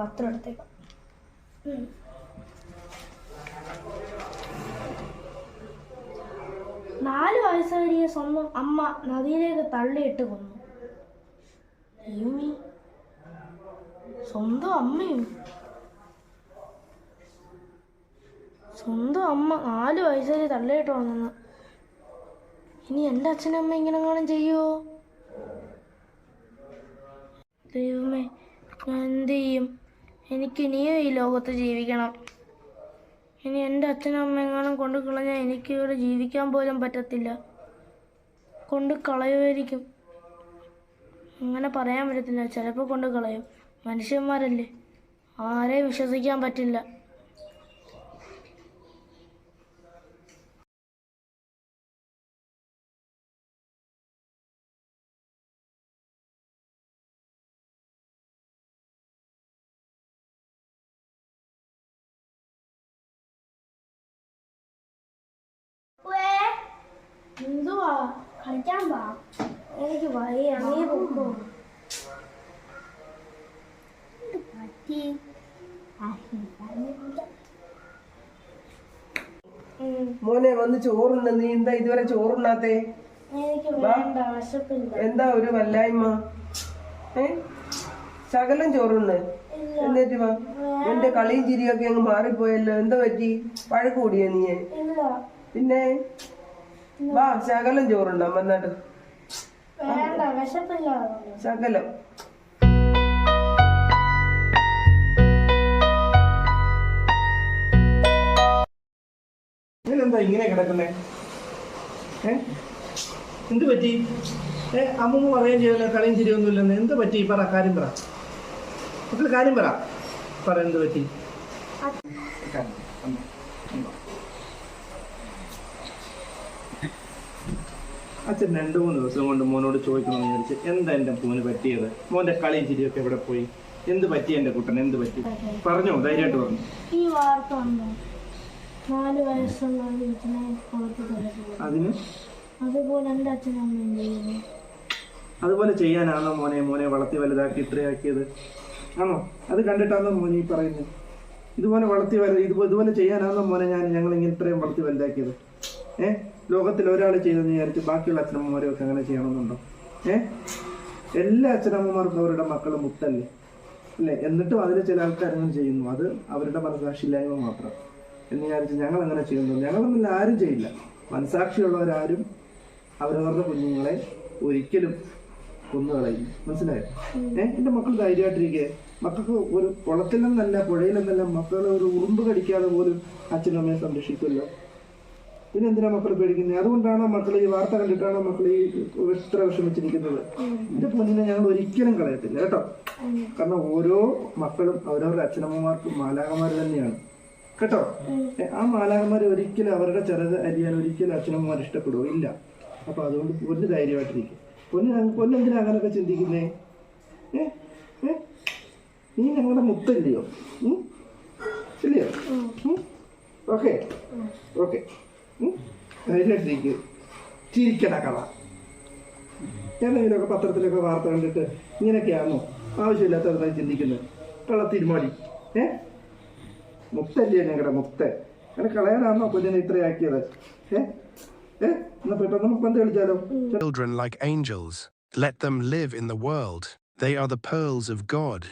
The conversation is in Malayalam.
പത്രം എടുത്തേക്കാം. നാല് വയസ്സുകാരിയെ സ്വന്തം അമ്മ നദിയിലേക്ക് തള്ളിയിട്ട് കൊന്നു. സ്വന്തം അമ്മയും. സ്വന്തം അമ്മ നാല് വയസ്സുകാരി തള്ളിയിട്ട് കൊന്നു ഇനി എന്റെ അച്ഛനും അമ്മ ഇങ്ങനെ കാണാൻ ചെയ്യുമോ ദൈവമേ എന്ത് ചെയ്യും എനിക്ക് ഇനിയും ഈ ലോകത്ത് ജീവിക്കണം. ഇനി എന്റെ അച്ഛനും അമ്മയെങ്ങാനും കൊണ്ട് കളഞ്ഞാൽ എനിക്ക് ഇവിടെ ജീവിക്കാൻ പോലും പറ്റത്തില്ല. കൊണ്ട് കളയുമായിരിക്കും. അങ്ങനെ പറയാൻ പറ്റത്തില്ല. ചിലപ്പോൾ കൊണ്ട് കളയും. മനുഷ്യന്മാരല്ലേ? ആരെയും വിശ്വസിക്കാൻ പറ്റില്ല. കളിക്കാൻ പാ. എനിക്ക് വയ്യ. നീ പോകുമ്പോ പറ്റി മോനെ വന്ന് ചോറുണ്ട് നീ എന്താ ഇതുവരെ ചോറുണ്ണാത്തേ? എന്താ ഒരു വല്ലായ്മ? ഏ? ശകലം ചോറുണ്ട് എന്നിട്ട് വാ. എന്റെ കളിയും ചിരിയൊക്കെ അങ്ങ് മാറിപ്പോയല്ലോ. എന്താ പറ്റി? പഴക്കൂടിയ നീയെ? നീ പിന്നെ? വാ ശകലം ചോറുണ്ടോ? വന്നിട്ട്. ശകലം. ഇങ്ങനെന്താ ഇങ്ങനെ കിടക്കുന്നേ? ഏ? എന്ത് പറ്റി? ഏ അമ്മ പറയുകയും ചെയ്തല്ലോ കളിയും ശരിയൊന്നുമില്ലെന്ന് എന്ത് പറ്റി? പറ കാര്യം പറ. മക്കൾ കാര്യം പറ. പറ എന്ത് പറ്റി? അച്ഛൻ രണ്ടു മൂന്ന് ദിവസം കൊണ്ട് മോനോട് ചോദിക്കണമെന്ന് വിചാരിച്ച് എന്താ എന്റെ മോന് പറ്റിയത്? മോന്റെ കളിയും ചിരിയൊക്കെ എവിടെ പോയി? എന്ത് പറ്റി എന്റെ കുട്ടൻ എന്ത് പറ്റി? പറഞ്ഞോ ധൈര്യമായിട്ട് പറഞ്ഞു. ഈ വാർത്ത നാല് വയസ്സുള്ള ഒരു കൊച്ചിനെ പുറത്ത് തരുന്നത് അതിന്? അതുപോലെ എന്റെ അച്ഛനും അമ്മയും ചെയ്യുന്നു. അതുപോലെ ചെയ്യാനാണോ മോനെ? മോനെ വളർത്തി വലുതാക്കി ഇത്രയാക്കിയത്? ആണോ? അത് കണ്ടിട്ടാണോ മോനെ ഈ പറയുന്നത്? ഇതുപോലെ വളർത്തി വല ഇതുപോലെ ഇതുപോലെ ചെയ്യാനാണോ മോനെ ഞാൻ ഞങ്ങൾ ഇങ്ങനെ ഇത്രയും വളർത്തി വലുതാക്കിയത്? ഏ? ലോകത്തിൽ ഒരാൾ ചെയ്തെന്ന് വിചാരിച്ച് ബാക്കിയുള്ള അച്ഛനമ്മമാരും ഒക്കെ അങ്ങനെ ചെയ്യണമെന്നുണ്ടോ? ഏഹ് എല്ലാ അച്ഛനമ്മമാർക്കും അവരുടെ മക്കൾ മുത്തല്ലേ? അല്ലേ? എന്നിട്ടും അതിൽ ചില ആൾക്കാർ അങ്ങനെ ചെയ്യുന്നു. അത് അവരുടെ മനസാക്ഷിയില്ലായ്മ മാത്രം. എന്ന് വിചാരിച്ച് ഞങ്ങൾ അങ്ങനെ ചെയ്യുന്നു. ഞങ്ങളൊന്നും ആരും ചെയ്യില്ല. മനസാക്ഷിയുള്ളവരാരും അവരവരുടെ കുഞ്ഞുങ്ങളെ ഒരിക്കലും കൊന്നുകളയില്ല. മനസ്സിലായോ? ഏഹ് എന്റെ മക്കൾ ധൈര്യമായിട്ടിരിക്കെ. മക്കൾക്ക് ഒരു കുളത്തിലെന്നല്ല പുഴയിലെന്നല്ല മക്കളെ ഒരു ഉറുമ്പ് കടിക്കാതെ പോലും അച്ഛനും അമ്മയെ സംരക്ഷിക്കുമല്ലോ. പിന്നെ എന്തിനാ മക്കൾ പേടിക്കുന്നത്? അതുകൊണ്ടാണോ മക്കൾ ഈ വാർത്ത കണ്ടിട്ടാണോ മക്കൾ ഈ ഇത്ര വിഷമിച്ചിരിക്കുന്നത്? ഇത് പൊന്നിനെ ഞങ്ങൾ ഒരിക്കലും കളയത്തില്ല കേട്ടോ. കാരണം ഓരോ മക്കളും അവരവരുടെ അച്ഛനമ്മമാർക്ക് മാലാകന്മാർ തന്നെയാണ് കേട്ടോ. ആ മാലാകന്മാർ ഒരിക്കലും അവരുടെ ചെറുത് അരിയാൻ ഒരിക്കലും അച്ഛനമ്മമാർ ഇഷ്ടപ്പെടുവോ? ഇല്ല. അപ്പൊ അതുകൊണ്ട് പൊന്ന് ധൈര്യമായിട്ടിരിക്കും. പൊന്ന് പൊന്നെന്തിനാ അങ്ങനെയൊക്കെ ചിന്തിക്കുന്നേ? ഏ നീ ഞങ്ങളുടെ മുത്തല്ലയോ? ഇല്ലയോ? ഓക്കെ. ഓക്കെ. ധൈര്യമായിട്ടിരിക്കും ചിരിക്കട കള എന്തെങ്കിലുമൊക്കെ പത്രത്തിലൊക്കെ വാർത്ത കണ്ടിട്ട് ഇങ്ങനെയൊക്കെയാണോ? ആവശ്യമില്ലാത്തതായി ചിന്തിക്കുന്നത് കള തിരുമാടി ഏ? മുത്തല്ലേ ഞങ്ങളുടെ മുത്ത അങ്ങനെ കളയാനാണോ കുഞ്ഞിനെ ഇത്രയാക്കിയത്? ഏ? ഏ? എന്നാ പെട്ടെന്ന് പന്ത് കളിച്ചാലോ? Children like angels. Let them live in the world. They are the pearls of God.